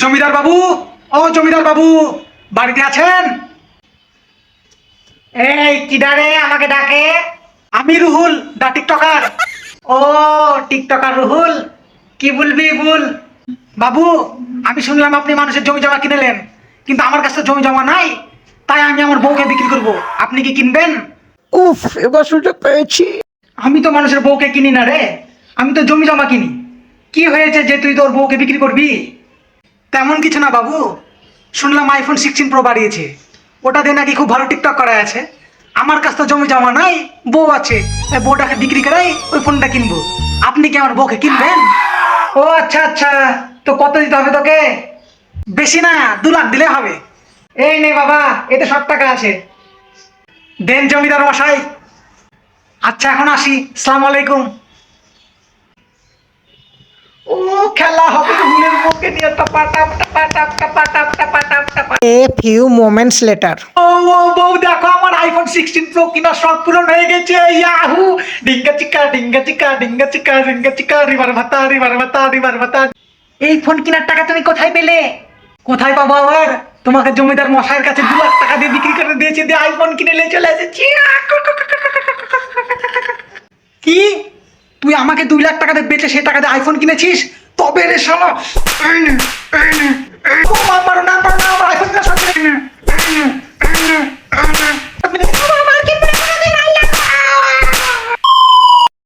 জমিদার বাবু ও জমিদার বাবু বাড়িতে আছেন? এই কিদারে আমাকে ডাকে। আমি রুহুল দা টিকটকার। ও টিকটকার রুহুল কি বলবি বল? বাবু আমি শুনলাম আপনি মানুষের জমি জমা কিনেলেন কিন্তু আমার কাছে জমি জমা নাই তাই আমি আমার বউকে বিক্রি করব। আপনি কি কিনবেন? উফ এবার সুযোগ পেয়েছি। আমি তো মানুষের বউকে কিনি না রে আমি তো জমি জমা কিনি। কি হয়েছে যে তুই তোর বউকে বিক্রি করবি? তেমন কিছু না বাবু। শুনলাম আইফোন সিক্সটিন প্রো বাড়িয়েছে। ওটা দিয়ে নাকি খুব ভালো টিকটক করা আছে। আমার কাছে তো জমি জমা নাই, বউ আছে। তাই বউটাকে বিক্রি করাই ওই ফোনটা কিনবো। আপনি কি আমার বউকে কিনবেন? ও আচ্ছা আচ্ছা। তো কত দিতে হবে তোকে? বেশি না, দু লাখ দিলে হবে। এই নে বাবা, এতে সব টাকা আছে। দেন জমিদার মশাই। আচ্ছা এখন আসি। সালাম আলাইকুম। ও খেলা হবে। মোমেন্টস লেটার ও বউ দেখো আমার আইফোন সিক্সটিন প্রো কিনা শখ পূরণ হয়ে গেছে ইয়াহু। ডিঙ্গা চিকা ডিঙ্গা চিকা ডিঙ্গা চিকা ডিঙ্গা চিকা ভাতা ভাতা রিবার ভাতা এই ফোন কেনার টাকা তুমি কোথায় পেলে? কোথায় পাবো আবার? তোমাকে জমিদার মশাইয়ের কাছে দু লাখ টাকা দিয়ে বিক্রি করে দিয়েছে দিয়ে আইফোন কিনে নিয়ে চলে এসেছি। কি? তুই আমাকে দুই লাখ টাকা দিয়ে বেচে সেই টাকা দিয়ে আইফোন কিনেছিস? তবে রে শালা এই